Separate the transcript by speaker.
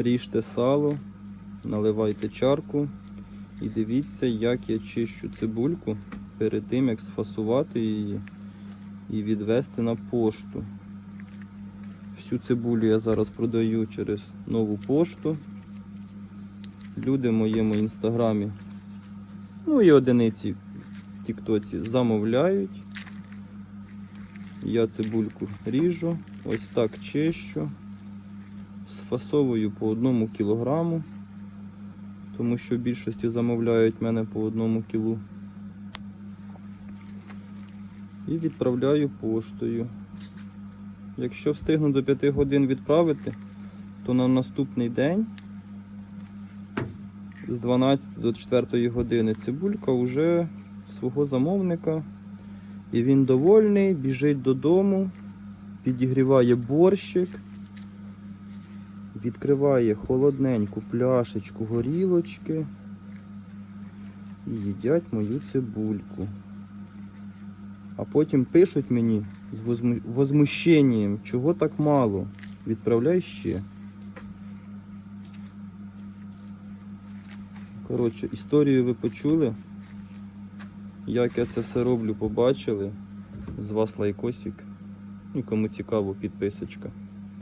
Speaker 1: Ріжте сало, наливайте чарку і дивіться, як я чищу цибульку перед тим, як сфасувати її і відвести на пошту. Всю цибулю я зараз продаю через нову пошту. Люди в моєму інстаграмі, ну і одиниці в Тіктоці замовляють. Я цибульку ріжу, ось так чищу, сфасовую по одному кілограму, тому що в більшості замовляють мене по одному кілу. І відправляю поштою. Якщо встигну до 5 годин відправити, то на наступний день з 12 до 4 години цибулька вже свого замовника. І він довольний, біжить додому, підігріває борщик, відкриває холодненьку пляшечку горілочки і їдять мою цибульку. А потім пишуть мені з возмущенням, чого так мало. Відправляй ще. Коротше, історію ви почули. Як я це все роблю, побачили. З вас лайкосик. І кому цікаво, підписочка.